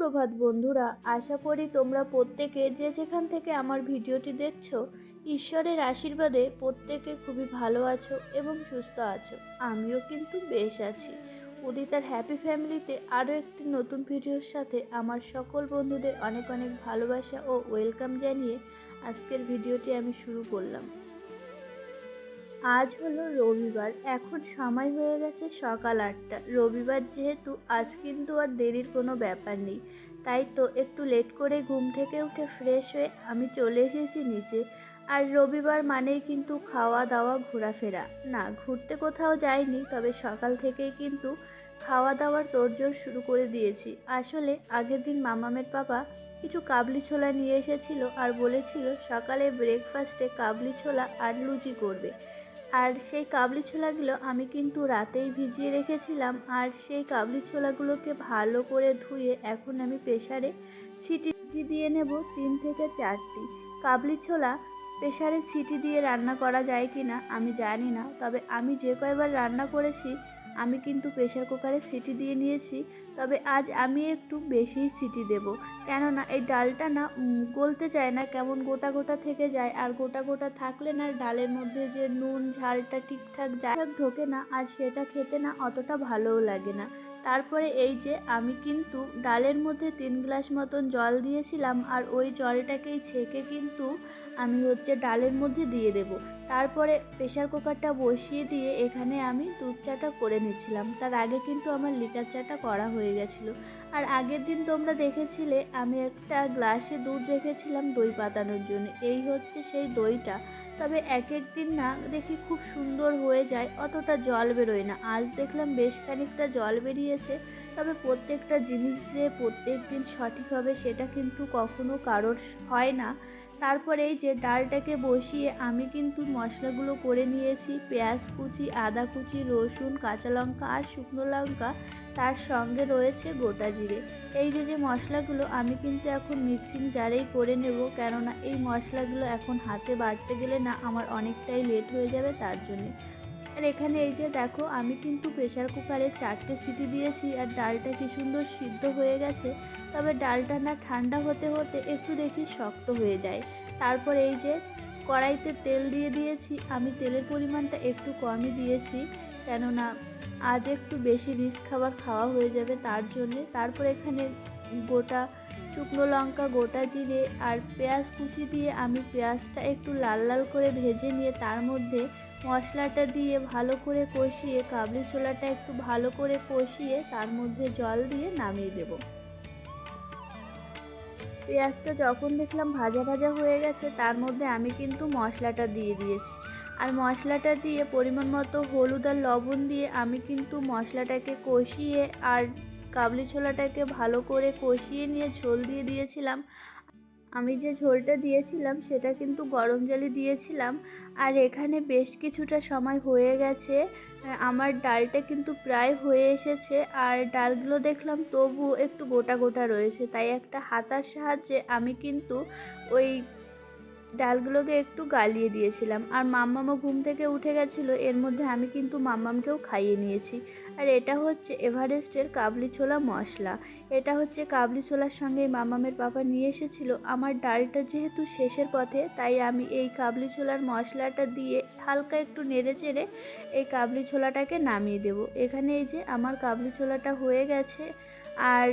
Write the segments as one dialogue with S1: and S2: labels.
S1: সুপ্রভাত বন্ধুরা, আশা করি তোমরা প্রত্যেকে যে যেখান থেকে আমার ভিডিওটি দেখছ, ঈশ্বরের আশীর্বাদে প্রত্যেকে খুবই ভালো আছো এবং সুস্থ আছো। আমিও কিন্তু বেশ আছি। উদিতার হ্যাপি ফ্যামিলিতে আরও একটি নতুন ভিডিওর সাথে আমার সকল বন্ধুদের অনেক অনেক ভালোবাসা ও ওয়েলকাম জানিয়ে আজকের ভিডিওটি আমি শুরু করলাম। আজ হলো রবিবার, এখন সময় হয়ে গেছে সকাল আটটা। রবিবার যেহেতু, আজ কিন্তু আর দেরির কোনো ব্যাপার নেই। তাই তো, একটু লেট করে ঘুম থেকে উঠে ফ্রেশ হয়ে আমি চলে এসেছি নিচে। আর রবিবার মানেই কিন্তু খাওয়া দাওয়া ঘোরাফেরা। না, ঘুরতে কোথাও যাইনি, তবে সকাল থেকেই কিন্তু খাওয়া দাওয়ার তোড়জোড় শুরু করে দিয়েছি। আসলে, আগের দিন মামামের পাপা কিছু কাবলি ছোলা নিয়ে এসেছিল আর বলেছিল সকালে ব্রেকফাস্টে কাবলি ছোলা আর লুচি করবে। আর সেই কাবলি ছোলাগুলো আমি কিন্তু রাতেই ভিজিয়ে রেখেছিলাম আর সেই কাবলি ছোলাগুলোকে ভালো করে ধুয়ে এখন আমি প্রেশারে ছিটি দিয়ে নেব তিন থেকে চারটি। কাবলি ছোলা প্রেশারে ছিটি দিয়ে রান্না করা যায় কি না আমি জানি না, তবে আমি যে কয়বার রান্না করেছি আমি কিন্তু প্রেশার কুকারে সিটি দিয়ে নিয়েছি, তবে আজ আমি একটু বেশি সিটি দেব। কেননা এই ডালটা না গলতে চায় না, কেমন গোটা গোটা থেকে যায়, আর গোটা গোটা থাকলে না ডালের মধ্যে যে নুন, ঝালটা ঠিকঠাক যায়, ঢোকে না, আর সেটা খেতে না অতটা ভালোও লাগে না। তারপরে এই যে আমি কিন্তু ডালের মধ্যে তিন গ্লাস মতন জল দিয়েছিলাম আর ওই জলটাকেই ছেঁকে কিন্তু আমি হচ্ছে ডালের মধ্যে দিয়ে দেব। তারপরে প্রেশার কুকারটা বসিয়ে দিয়ে এখানে আমি দুধ চাটা করে নিচ্ছিলাম তার আগে কিন্তু আমার লিকার চাটা করা হয়ে গেছিল। আর আগের দিন তোমরা দেখেছিলে আমি একটা গ্লাসে দুধ রেখেছিলাম দই পাতানোর জন্য। এই হচ্ছে সেই দইটা। তবে এক এক দিন না দেখি খুব সুন্দর হয়ে যায়, অতটা জল বেরোয় না। আজ দেখলাম বেশ খানিকটা জল বেরিয়েছে তবে প্রত্যেকটা জিনিস যে প্রত্যেক দিন সঠিক হবে সেটা কিন্তু কখনো কারোর হয় না। তারপরে এই যে ডালটাকে বসিয়ে আমি কিন্তু মশলাগুলো করে নিয়েছি। পেঁয়াজ কুচি, আদা কুচি, রসুন, কাঁচা লঙ্কা আর শুকনো লঙ্কা তার সঙ্গে রয়েছে গোটা জিরে। এই যে যে মশলাগুলো আমি কিন্তু এখন মিক্সিং জারেই করে নেব। কেননা এই মশলাগুলো এখন হাতে বাটতে গেলে না আমার অনেকটাই লেট হয়ে যাবে তার জন্যে। আর এখানে এই যে দেখো, আমি কিন্তু প্রেশার কুকারে চারটে সিটি দিয়েছি আর ডালটা কি সুন্দর সিদ্ধ হয়ে গেছে। তবে ডালটা না ঠান্ডা হতে হতে একটু দেখি শক্ত হয়ে যায়। তারপর এই যে কড়াইতে তেল দিয়ে দিয়েছি, আমি তেলের পরিমাণটা একটু কমই দিয়েছি, কেননা আজ একটু বেশি রিচ খাবার খাওয়া হয়ে যাবে তার জন্যে। তারপর এখানে গোটা শুকনো লঙ্কা, গোটা জিরে আর পেঁয়াজ কুচি দিয়ে আমি পেঁয়াজটা একটু লাল লাল করে ভেজে নিয়ে তার মধ্যে মশলাটা দিয়ে ভালো করে কষিয়ে, কাবলি ছোলাটা একটু ভালো করে কষিয়ে তার মধ্যে জল দিয়ে নামিয়ে দেব। পেঁয়াজটা যখন দেখলাম ভাজা ভাজা হয়ে গেছে, তার মধ্যে আমি কিন্তু মশলাটা দিয়ে দিয়েছি। আর মশলাটা দিয়ে পরিমাণ মতো হলুদ আর লবণ দিয়ে আমি কিন্তু মশলাটাকে কষিয়ে আর কাবলি ছোলাটাকে ভালো করে কষিয়ে নিয়ে ঝোল দিয়ে দিয়েছিলাম। আমি যে ঝোলটা দিয়েছিলাম সেটা কিন্তু গরম জলে দিয়েছিলাম। আর এখানে বেশ কিছুটা সময় হয়ে গেছে। আমার ডালটা কিন্তু প্রায় হয়ে এসেছে। আর ডালগুলো দেখলাম তবু একটু গোটা গোটা রয়েছে। তাই একটা হাতার সাহায্যে আমি কিন্তু ওই ডালগুলোকে একটু গালিয়ে দিয়েছিলাম। আর মাম্মামও ঘুম থেকে উঠে গেছিল, এর মধ্যে আমি কিন্তু মাম্মামকেও খাইয়ে নিয়েছি। আর এটা হচ্ছে এভারেস্টের কাবলি ছোলা মশলা। এটা হচ্ছে কাবলি ছোলার সঙ্গে মাম্মামের পাপা নিয়ে এসেছিল। আমার ডালটা যেহেতু শেষের পথে, তাই আমি এই কাবলি ছোলার মশলাটা দিয়ে হালকা একটু নেড়ে চেড়ে এই কাবলি ছোলাটাকে নামিয়ে দেব। এখানে এই যে আমার কাবলি ছোলাটা হয়ে গেছে। আর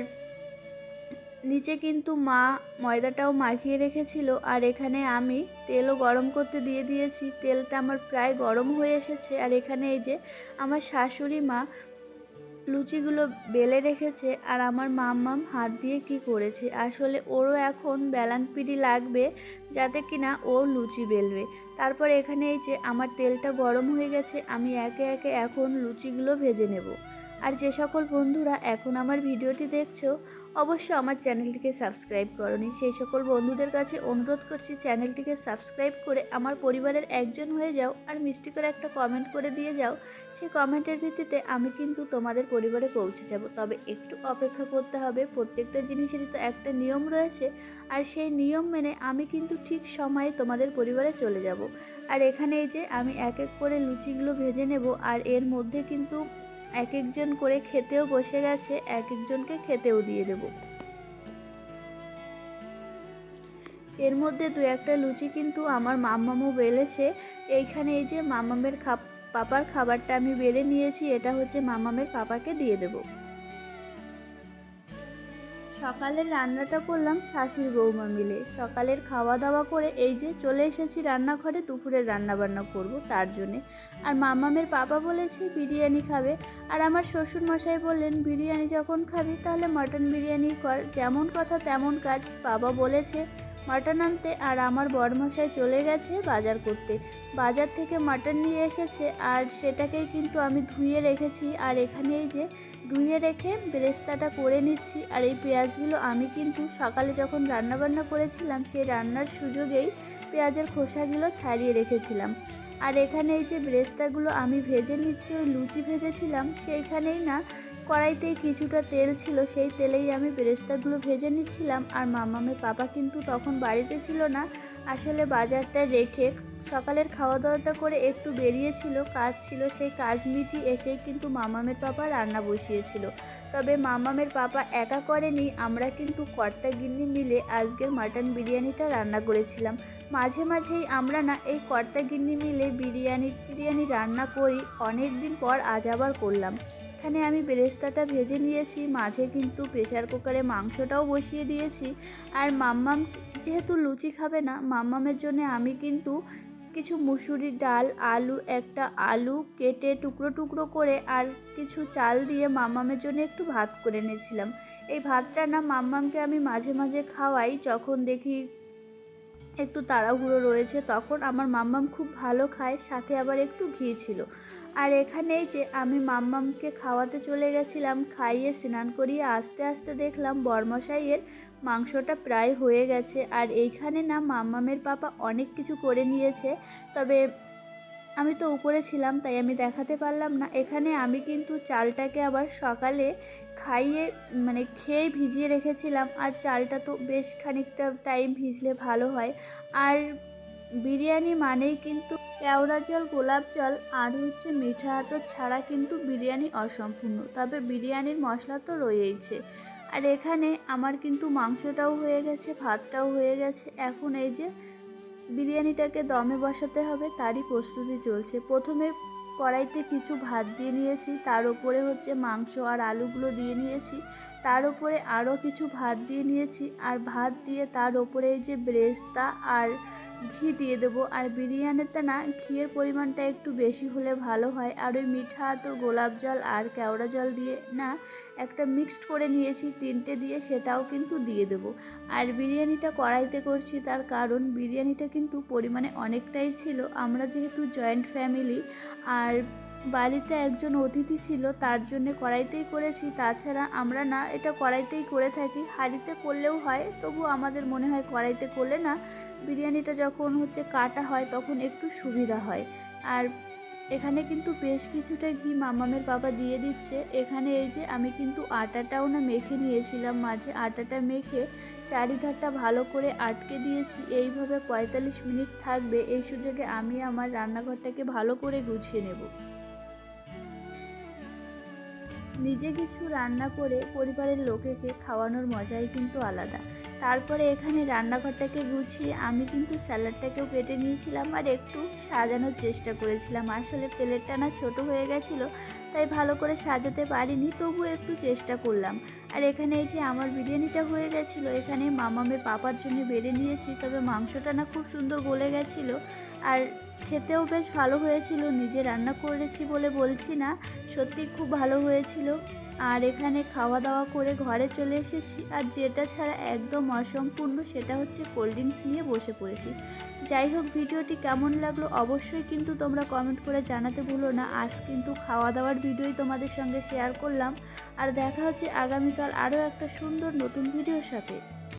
S1: নিচে কিন্তু মা ময়দাটাও মাখিয়ে রেখেছিল, আর এখানে আমি তেলও গরম করতে দিয়ে দিয়েছি। তেলটা আমার প্রায় গরম হয়ে এসেছে, আর এখানে এই যে আমার শাশুড়ি মা লুচিগুলো বেলে রেখেছে, আর আমার মাম্মাম হাত দিয়ে কি করেছে? আসলে ওরও এখন বেলান পিড়ি লাগবে যাতে কিনা ও লুচি বেলবে। তারপর এখানে এই যে আমার তেলটা গরম হয়ে গেছে, আমি একে একে এখন লুচিগুলো ভেজে নেব। আর যে সকল বন্ধুরা এখন আমার ভিডিওটি দেখছ, অবশ্যই আমার চ্যানেলটিকে সাবস্ক্রাইব করনি। সেই সকল বন্ধুদের কাছে অনুরোধ করছি চ্যানেলটিকে সাবস্ক্রাইব করে আমার পরিবারের একজন হয়ে যাও আর মিষ্টি করে একটা কমেন্ট করে দিয়ে যাও। সেই কমেন্টের ভিত্তিতে আমি কিন্তু তোমাদের পরিবারে পৌঁছে যাব। তবে একটু অপেক্ষা করতে হবে, প্রত্যেকটা জিনিসেরই তো একটা নিয়ম রয়েছে আর সেই নিয়ম মেনে আমি কিন্তু ঠিক সময়ে তোমাদের পরিবারে চলে যাব। আর এখানে এই যে আমি এক এক করে লুচিগুলো ভেজে নেব আর এর মধ্যে কিন্তু এক একজন করে খেতেও বসে গেছে এক একজনকে খেতেও দিয়ে দেব। এর মধ্যে দু একটা লুচি কিন্তু আমার মাম্মামও বেলেছে। এইখানে এই যে মামামের খাপ, পাপার খাবারটা আমি বেড়ে নিয়েছি, এটা হচ্ছে মামামের পাপাকে দিয়ে দেবো। সকালের রান্নাটা করলাম শাশুড়ি বৌমা মিলে। সকালের খাওয়া দাওয়া করে এই যে চলে এসেছি রান্নাঘরে, দুপুরের রান্নাবান্না করব তার জন্যে। আর মামামের পাপা বলেছে বিরিয়ানি খাবে। আর আমার শ্বশুর মশাই বললেন, বিরিয়ানি যখন খাবি তাহলে মটন বিরিয়ানি কর। যেমন কথা তেমন কাজ, বাবা বলেছে। মাটন আনতে আর আমার বড়মশাই চলে গেছে বাজার করতে। বাজার থেকে মাটন নিয়ে এসেছে আর সেটাকেই কিন্তু আমি ধুয়ে রেখেছি আর এখানে এই যে ধুয়ে রেখে বেরেস্তাটা করে নিচ্ছি আর এই পেঁয়াজগুলো আমি কিন্তু সকালে যখন রান্নাবান্না করেছিলাম সেই রান্নার সুযোগেই পেঁয়াজের খোসাগুলো ছাড়িয়ে রেখেছিলাম। আর এখানে এই যে ব্রেস্তাগুলো আমি ভেজে নিচ্ছি, ওই লুচি ভেজেছিলাম, সেইখানেই না কড়াইতেই কিছুটা তেল ছিল, সেই তেলেই আমি বেরেস্তাগুলো ভেজে নিচ্ছিলাম। আর মামামের পাপা কিন্তু তখন বাড়িতে ছিল না। আসলে বাজারটা রেখে সকালের খাওয়া দাওয়াটা করে একটু বেরিয়েছিল। কাজ ছিল, সেই কাজ মিটি এসেই কিন্তু মামামের পাপা রান্না বসিয়েছিল। তবে মামামের পাপা একা করেনি, আমরা কিন্তু কর্তা গিন্নি মিলে আজকের মাটন বিরিয়ানিটা রান্না করেছিলাম। মাঝে মাঝেই আমরা না, এই কর্তা গিন্নি মিলে বিরিয়ানি টিরিয়ানি রান্না করি অনেক দিন পর আজ আবার করলাম। এখানে আমি বেরেস্তাটা ভেজে নিয়েছি, মাঝে কিন্তু প্রেশার কুকারে মাংসটাও বসিয়ে দিয়েছি। আর মাম্মাম যেহেতু লুচি খাবে না, মাম্মামের জন্য আমি কিন্তু কিছু মুসুরির ডাল, আলু, একটা আলু কেটে টুকরো টুকরো করে আর কিছু চাল দিয়ে মাম্মামের জন্য একটু ভাত করে নিয়েছিলাম এই ভাতটা না মাম্মামকে আমি মাঝে মাঝে খাওয়াই, যখন দেখি একটু তাড়াহুড়ো রয়েছে, তখন আমার মাম্মাম খুব ভালো খায়, সাথে আবার একটু ঘি ছিল। আর এখানেই যে আমি মাম্মামকে খাওয়াতে চলে গেছিলাম, খাইয়ে স্নান করিয়ে আস্তে আস্তে দেখলাম বর্মশাইয়ের মাংসটা প্রায় হয়ে গেছে। আর এইখানে না মাম্মামের পাপা অনেক কিছু করে নিয়েছে, তবে আমি তো উপরে ছিলাম, তাই আমি দেখাতে পারলাম না। এখানে আমি কিন্তু চালটাকে আবার সকালে খাইয়ে মানে খেয়ে ভিজিয়ে রেখেছিলাম, আর চালটা তো বেশ খানিকটা টাইম ভিজলে ভালো হয়। আর বিরিয়ানি মানেই কিন্তু কেওড়া জল, গোলাপ জল, আর হচ্ছে মিঠা আতর ছাড়া কিন্তু বিরিয়ানি অসম্পূর্ণ। তবে বিরিয়ানির মশলা তো রয়েইছে। আর এখানে আমার কিন্তু মাংসটাও হয়ে গেছে, ভাতটাও হয়ে গেছে। এখন এই যে বিরিয়ানিটাকে দমে বসাতে হবে, তারই প্রস্তুতি চলছে। প্রথমে কড়াইতে কিছু ভাত দিয়ে নিয়েছি, তার উপরে হচ্ছে মাংস আর আলুগুলো দিয়ে নিয়েছি, তার উপরে আরও কিছু ভাত দিয়ে নিয়েছি, আর ভাত দিয়ে তার উপরে এই যে ব্রেস্তা আর ঘি দিয়ে দেবো। আর বিরিয়ানিতে না, ঘিয়ের পরিমাণটা একটু বেশি হলে ভালো হয়। আর ওই মিঠা তোর গোলাপ জল আর কেওড়া জল দিয়ে না, একটা মিক্সড করে নিয়েছি তিনটে দিয়ে, সেটাও কিন্তু দিয়ে দেবো। আর বিরিয়ানিটা কড়াইতে করছি, তার কারণ বিরিয়ানিটা কিন্তু পরিমাণে অনেকটাই ছিল। আমরা যেহেতু জয়েন্ট ফ্যামিলি আর বাড়িতে একজন অতিথি ছিল, তার জন্য কড়াইতেই করেছি। তাছাড়া আমরা না, এটা কড়াইতেই করে থাকি। হাঁড়িতে করলেও হয়, তবু আমাদের মনে হয় কড়াইতে করলে না, বিরিয়ানিটা যখন হচ্ছে কাটা হয়, তখন একটু সুবিধা হয়। আর এখানে কিন্তু বেশ কিছুটা ঘি মামামের বাবা দিয়ে দিচ্ছে। এখানে এই যে আমি কিন্তু আটাটাও না মেখে নিয়েছিলাম, মাঝে আটাটা মেখে চারিধারটা ভালো করে আটকে দিয়েছি। এইভাবে পঁয়তাল্লিশ মিনিট থাকবে, এই সুযোগে আমি আমার রান্নাঘরটাকে ভালো করে গুছিয়ে নেব। নিজে কিছু রান্না করে পরিবারের লোকেকে খাওয়ানোর মজাই কিন্তু আলাদা। তারপরে এখানে রান্নাঘরটাকে গুছিয়ে আমি কিন্তু স্যালাডটাকেও কেটে নিয়েছিলাম আর একটু সাজানোর চেষ্টা করেছিলাম। আসলে প্লেটটা না ছোটো হয়ে গেছিল, তাই ভালো করে সাজাতে পারিনি তবু একটু চেষ্টা করলাম। আর এখানে এই যে আমার বিরিয়ানিটা হয়ে গেছিল, এখানে মামামের পাপার জন্য বেড়ে নিয়েছি, তবে মাংসটা না খুব সুন্দর গলে গেছিল। আর খেতেও বেশ ভালো হয়েছিল, নিজে রান্না করেছি বলে বলছি না, সত্যি খুব ভালো হয়েছিল। আর এখানে খাওয়া দাওয়া করে ঘরে চলে এসেছি, আর যেটা ছাড়া একদম অসম্পূর্ণ সেটা হচ্ছে কোল্ড ড্রিঙ্কস নিয়ে বসে পড়েছি। যাই হোক, ভিডিওটি কেমন লাগল অবশ্যই কিন্তু তোমরা কমেন্ট করে জানাতে ভুলো না। আজ কিন্তু খাওয়া দাওয়ার ভিডিওই তোমাদের সঙ্গে শেয়ার করলাম। আর দেখা হচ্ছে আগামীকাল আরও একটা সুন্দর নতুন ভিডিওর সাথে।